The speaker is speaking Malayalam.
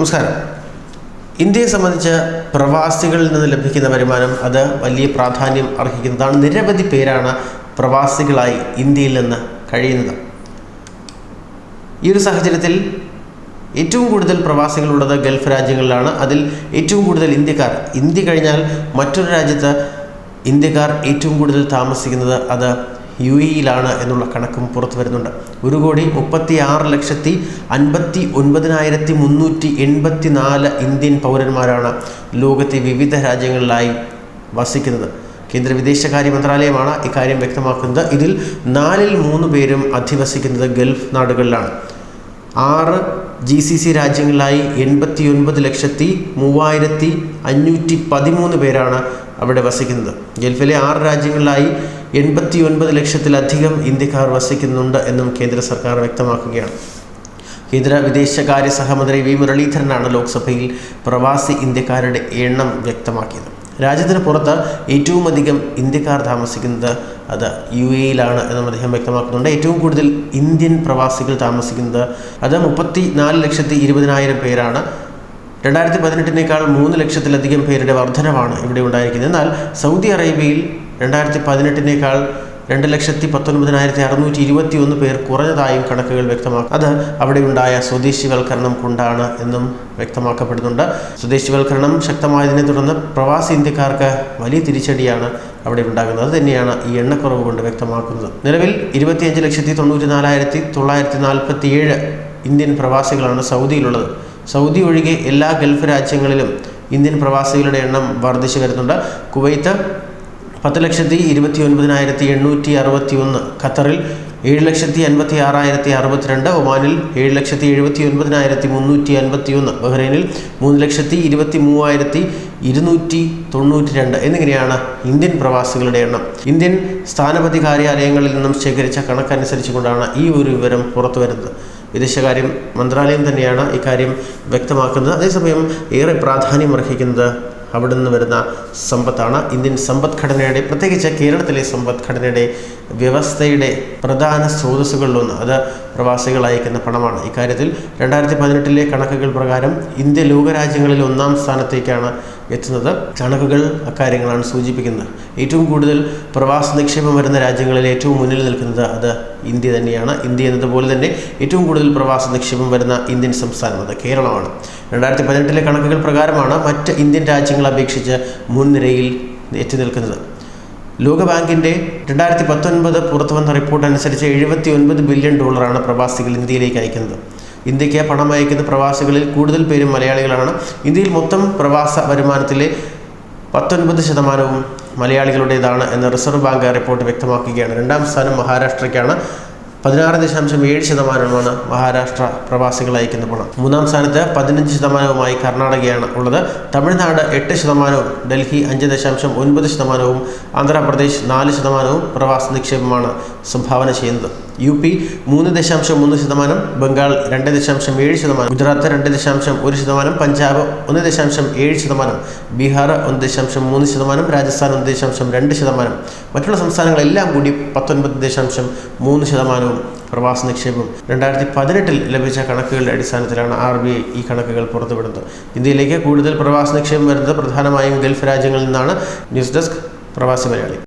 നമസ്കാരം. ഇന്ത്യയെ സംബന്ധിച്ച് പ്രവാസികളിൽ നിന്ന് ലഭിക്കുന്ന വരുമാനം അത് വലിയ പ്രാധാന്യം അർഹിക്കുന്നതാണ്. നിരവധി പേരാണ് പ്രവാസികളായി ഇന്ത്യയിൽ നിന്ന് കഴിയുന്നത്. ഈ ഒരു സാഹചര്യത്തിൽ ഏറ്റവും കൂടുതൽ പ്രവാസികളുള്ളത് ഗൾഫ് രാജ്യങ്ങളിലാണ്. അതിൽ ഏറ്റവും കൂടുതൽ ഇന്ത്യക്കാർ ഇന്ത്യ കഴിഞ്ഞാൽ മറ്റൊരു രാജ്യത്ത് ഇന്ത്യക്കാർ ഏറ്റവും കൂടുതൽ താമസിക്കുന്നത് അത് യു എയിലാണ് എന്നുള്ള കണക്കും പുറത്തു വരുന്നുണ്ട്. ഒരു കോടി മുപ്പത്തി ആറ് ലക്ഷത്തി അൻപത്തി ഒൻപതിനായിരത്തി മുന്നൂറ്റി എൺപത്തി നാല് ഇന്ത്യൻ പൗരന്മാരാണ് ലോകത്തെ വിവിധ രാജ്യങ്ങളിലായി വസിക്കുന്നത്. കേന്ദ്ര വിദേശകാര്യ മന്ത്രാലയമാണ് ഇക്കാര്യം വ്യക്തമാക്കുന്നത്. ഇതിൽ നാലിൽ മൂന്ന് പേരും അധിവസിക്കുന്നത് ഗൾഫ് നാടുകളിലാണ്. ആറ് ജി സി സി രാജ്യങ്ങളിലായി എൺപത്തി ഒൻപത് ലക്ഷത്തി മൂവായിരത്തി അഞ്ഞൂറ്റി പതിമൂന്ന് പേരാണ് അവിടെ വസിക്കുന്നത്. ഗൾഫിലെ ആറ് രാജ്യങ്ങളിലായി എൺപത്തി ഒൻപത് ലക്ഷത്തിലധികം ഇന്ത്യക്കാർ വസിക്കുന്നുണ്ട് എന്നും കേന്ദ്ര സർക്കാർ വ്യക്തമാക്കുകയാണ്. കേന്ദ്ര വിദേശകാര്യ സഹമന്ത്രി വി. മുരളീധരനാണ് ലോക്സഭയിൽ പ്രവാസി ഇന്ത്യക്കാരുടെ എണ്ണം വ്യക്തമാക്കിയത്. രാജ്യത്തിന് പുറത്ത് ഏറ്റവും അധികം ഇന്ത്യക്കാർ താമസിക്കുന്നത് അത് യു എയിലാണ് എന്നും അദ്ദേഹം വ്യക്തമാക്കുന്നുണ്ട്. ഏറ്റവും കൂടുതൽ ഇന്ത്യൻ പ്രവാസികൾ താമസിക്കുന്നത് അത് മുപ്പത്തി നാല് ലക്ഷത്തി ഇരുപതിനായിരം പേരാണ്. രണ്ടായിരത്തി പതിനെട്ടിനേക്കാൾ മൂന്ന് ലക്ഷത്തിലധികം പേരുടെ വർധനവാണ് ഇവിടെ ഉണ്ടായിരിക്കുന്നത്. എന്നാൽ സൗദി അറേബ്യയിൽ രണ്ടായിരത്തി പതിനെട്ടിനേക്കാൾ രണ്ട് ലക്ഷത്തി പത്തൊൻപതിനായിരത്തി അറുന്നൂറ്റി ഇരുപത്തി ഒന്ന് പേർ കുറഞ്ഞതായും കണക്കുകൾ വ്യക്തമാക്കും അത് അവിടെയുണ്ടായ സ്വദേശിവൽക്കരണം കൊണ്ടാണ് എന്നും വ്യക്തമാക്കപ്പെടുന്നുണ്ട്. സ്വദേശിവൽക്കരണം ശക്തമായതിനെ തുടർന്ന് പ്രവാസി ഇന്ത്യക്കാർക്ക് വലിയ തിരിച്ചടിയാണ് അവിടെ ഉണ്ടാകുന്നത്. അത് തന്നെയാണ് ഈ എണ്ണക്കുറവ് കൊണ്ട് വ്യക്തമാക്കുന്നത്. നിലവിൽ ഇരുപത്തിയഞ്ച് ലക്ഷത്തി തൊണ്ണൂറ്റി നാലായിരത്തി തൊള്ളായിരത്തി നാൽപ്പത്തി ഏഴ് ഇന്ത്യൻ പ്രവാസികളാണ് സൗദിയിലുള്ളത്. സൗദി ഒഴികെ എല്ലാ ഗൾഫ് രാജ്യങ്ങളിലും ഇന്ത്യൻ പ്രവാസികളുടെ എണ്ണം വർദ്ധിച്ചു വരുന്നുണ്ട്. കുവൈത്ത് പത്ത് ലക്ഷത്തി ഇരുപത്തി ഒൻപതിനായിരത്തി എണ്ണൂറ്റി അറുപത്തി ഒന്ന് ഖത്തറിൽ ഏഴ് ലക്ഷത്തി അൻപത്തി ആറായിരത്തി അറുപത്തിരണ്ട് ഒമാനിൽ ഏഴ് ലക്ഷത്തി എഴുപത്തി ഒൻപതിനായിരത്തി മുന്നൂറ്റി അൻപത്തി ഒന്ന് ബഹ്റൈനിൽ മൂന്ന് ലക്ഷത്തി ഇരുപത്തി മൂവായിരത്തി ഇരുന്നൂറ്റി തൊണ്ണൂറ്റി രണ്ട് എന്നിങ്ങനെയാണ് ഇന്ത്യൻ പ്രവാസികളുടെ എണ്ണം. ഇന്ത്യൻ സ്ഥാനപതി കാര്യാലയങ്ങളിൽ നിന്നും ശേഖരിച്ച കണക്കനുസരിച്ചുകൊണ്ടാണ് ഈ ഒരു വിവരം പുറത്തു വരുന്നത് വിദേശകാര്യ മന്ത്രാലയം തന്നെയാണ് ഇക്കാര്യം വ്യക്തമാക്കുന്നത്. അതേസമയം ഏറെ പ്രാധാന്യം അർഹിക്കുന്നത് അവിടെ നിന്ന് വരുന്ന സമ്പത്താണ്. ഇന്ത്യൻ സമ്പദ്ഘടനയുടെ പ്രത്യേകിച്ച് കേരളത്തിലെ സമ്പദ്ഘടനയുടെ വ്യവസ്ഥയുടെ പ്രധാന സ്രോതസ്സുകളിലൊന്ന് അത് പ്രവാസികൾ അയക്കുന്ന പണമാണ്. ഇക്കാര്യത്തിൽ രണ്ടായിരത്തി പതിനെട്ടിലെ കണക്കുകൾ പ്രകാരം ഇന്ത്യ ലോകരാജ്യങ്ങളിൽ ഒന്നാം സ്ഥാനത്തേക്കാണ് എത്തുന്നത്. കണക്കുകൾ അക്കാര്യങ്ങളാണ് സൂചിപ്പിക്കുന്നത്. ഏറ്റവും കൂടുതൽ പ്രവാസ നിക്ഷേപം വരുന്ന രാജ്യങ്ങളിൽ ഏറ്റവും മുന്നിൽ നിൽക്കുന്നത് അത് ഇന്ത്യ തന്നെയാണ്. ഇന്ത്യ എന്നതുപോലെ തന്നെ ഏറ്റവും കൂടുതൽ പ്രവാസ നിക്ഷേപം വരുന്ന ഇന്ത്യൻ സംസ്ഥാനം അത് കേരളമാണ്. രണ്ടായിരത്തി പതിനെട്ടിലെ കണക്കുകൾ പ്രകാരമാണ് മറ്റ് ഇന്ത്യൻ രാജ്യങ്ങളെ അപേക്ഷിച്ച് മുൻനിരയിൽ എത്തി നിൽക്കുന്നത്. ലോകബാങ്കിന്റെ രണ്ടായിരത്തി പത്തൊൻപത് പുറത്തു വന്ന റിപ്പോർട്ട് അനുസരിച്ച് എഴുപത്തി ഒൻപത് ബില്യൺ ഡോളറാണ് പ്രവാസികൾ ഇന്ത്യയിലേക്ക് അയക്കുന്നത്. ഇന്ത്യയ്ക്ക് പണം അയക്കുന്ന പ്രവാസികളിൽ കൂടുതൽ പേരും മലയാളികളാണ്. ഇന്ത്യയിൽ മൊത്തം പ്രവാസ വരുമാനത്തിലെ പത്തൊൻപത് ശതമാനവും മലയാളികളുടേതാണ് എന്ന് റിസർവ് ബാങ്ക് റിപ്പോർട്ട് വ്യക്തമാക്കുകയാണ്. രണ്ടാം സ്ഥാനം മഹാരാഷ്ട്രയ്ക്കാണ്. പതിനാറ് ദശാംശം ഏഴ് ശതമാനമാണ് മഹാരാഷ്ട്ര പ്രവാസികൾ അയക്കുന്ന പണം. മൂന്നാം സ്ഥാനത്ത് പതിനഞ്ച് ശതമാനവുമായി കർണാടകയാണ് ഉള്ളത്. തമിഴ്നാട് എട്ട് ശതമാനവും ഡൽഹി അഞ്ച് ദശാംശം ഒൻപത് ശതമാനവും ആന്ധ്രാപ്രദേശ് നാല് ശതമാനവും പ്രവാസ നിക്ഷേപമാണ് സംഭാവന ചെയ്യുന്നത്. യു പി മൂന്ന് ദശാംശം മൂന്ന് ശതമാനം ബംഗാൾ രണ്ട് ദശാംശം ഏഴ് ശതമാനം ഗുജറാത്ത് രണ്ട് ദശാംശം ഒരു ശതമാനം പഞ്ചാബ് ഒന്ന് ദശാംശം ഏഴ് ശതമാനം ബീഹാർ ഒന്ന് ദശാംശം മൂന്ന് ശതമാനം രാജസ്ഥാൻ ഒന്ന് ദശാംശം രണ്ട് ശതമാനം. മറ്റുള്ള സംസ്ഥാനങ്ങളെല്ലാം കൂടി പത്തൊൻപത് ദശാംശം മൂന്ന് ശതമാനവും പ്രവാസ നിക്ഷേപം രണ്ടായിരത്തി പതിനെട്ടിൽ ലഭിച്ച കണക്കുകളുടെ അടിസ്ഥാനത്തിലാണ് ആർ ബി ഐ ഈ കണക്കുകൾ പുറത്തുവിടുന്നത്. ഇന്ത്യയിലേക്ക് കൂടുതൽ പ്രവാസ നിക്ഷേപം വരുന്നത് പ്രധാനമായും ഗൾഫ് രാജ്യങ്ങളിൽ നിന്നാണ്. ന്യൂസ് ഡെസ്ക് പ്രവാസി മലയാളി.